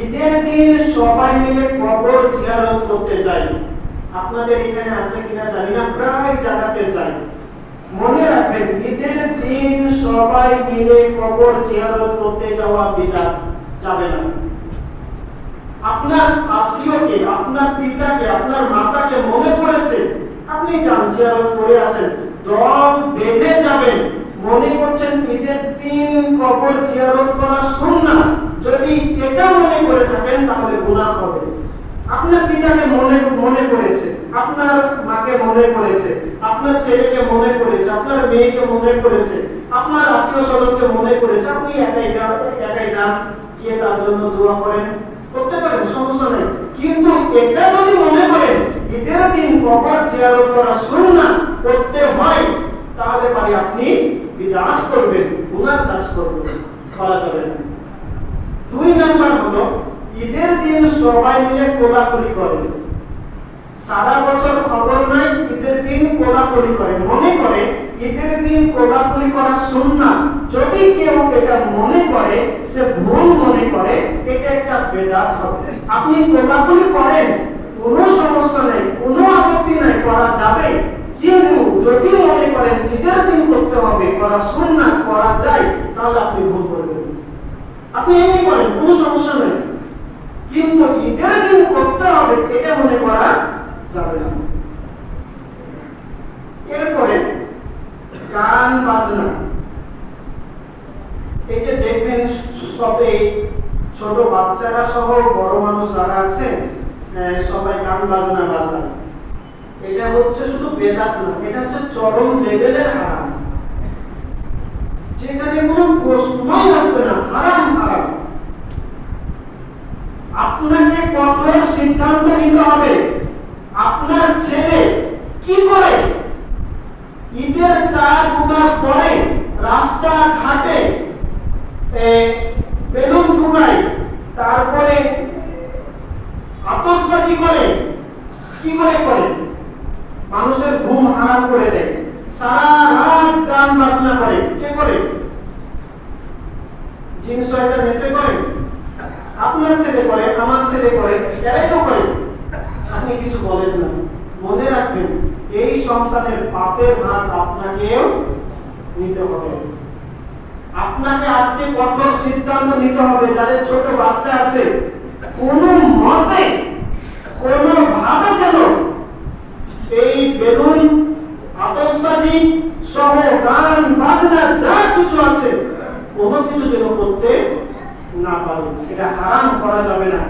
ঈদের দিন সবাই মিলে কবর জিয়ারত করতে যাই। আপনাদের এখানে আছে কিনা জানি না, প্রায় জায়গাতে যাই। মনে রাখবেন, ঈদের দিন সবাই মিলে কবর জিয়ারত করতে যাওয়া যাবে না। আপনার আত্মীয়কে, আপনার পিতাকে, আপনার মাতাকে মনে পড়েছে? আপনি যান, জিয়ারত করে আসেন। দল বেঁধে যাবেন। মনে করছেন, ঈদের দিন কবর জিয়ারত করা সুন্নাহ যদি এটা মনে করে থাকেন তাহলে গুনাহ হবে। আপনার পিতাকে মনে মনে পড়েছে আপনার মাকে মনে পড়েছে আপনার ছেলেকে মনে পড়েছে আপনার মেয়েকে মনে পড়েছে আপনার আত্মীয় স্বজনকে মনে পড়েছে আপনি একাই একাই যান, গিয়ে তার জন্য দোয়া করেন। করতে পারেন, সমস্যা নেই। কিন্তু এটা যদি মনে করেন, ঈদের দিন কবর জিয়ারত করা সুন্নাহ করতে হয়, তাহলে পারি আপনি বিদাত করবেন, গুনার কাজ করবেন। করা যাবে না। দুই নাম্বার হলো ঈদের দিন সবাই মিলে কোলাকুলি করে। সারা বছর খবর নাই, ঈদের দিন কোলাকুলি করে। মনে করে, ঈদের দিন কোলাকুলি করা সুন্নাহ। যদি কেউ এটা মনে করে, সে ভুল মনে করে, এটা একটা বেদাত হবে। আপনি কোলাকুলি করেন, কোনো সমস্যা নেই, কোনো আপত্তি নাই, করা যাবে। কিন্তু যদি মনে করেন ঈদের দিন করতে হবে, করা সুন্নাহ, করা যায়, তাহলে আপনি ভুল করবেন আপনি এমনি করেন, কোনো সমস্যা নেই। কিন্তু ছোট বাচ্চারা সহ বড় মানুষ যারা আছে সবাই গান বাজনা বাজায়। এটা হচ্ছে শুধু বেদাত না, এটা হচ্ছে চরম লেভেলের হারাম। যেখানে কোনো প্রশ্নই আসবে না, হারাম হারাম আপনাকে কঠোর সিদ্ধান্ত নিতে হবে। আপনার ছেলে কি করে? ঈদের চার প্রকাশ পরে রাস্তা ঘাটে বেলুন ফুটায় তারপরে আতসবাজি করে, কি করে করে? মানুষের ঘুম হারাম করে দেয়। সারা রাত গান বাজনা করে। কে করে? জিন শয়তান এসে করে? আপনার ছেলে করে আমার ছেলে করে এরাই তো করে আপনি কিছু বলেন না। মনে রাখবেন, এই সন্তানের পাপের ভাত আপনাকেও নিতে হবে। আপনাকে আজকে কঠোর সিদ্ধান্ত নিতে হবে, যাদের ছোট বাচ্চা আছে। কোনো মতে, কোনো ভাবে যেন এই বেলুন, আতসবাজি সহ গান, বাজনা, যা কিছু আছে, কোনো কিছু যেন করতে না পারে এটা হারাম করা যাবে না।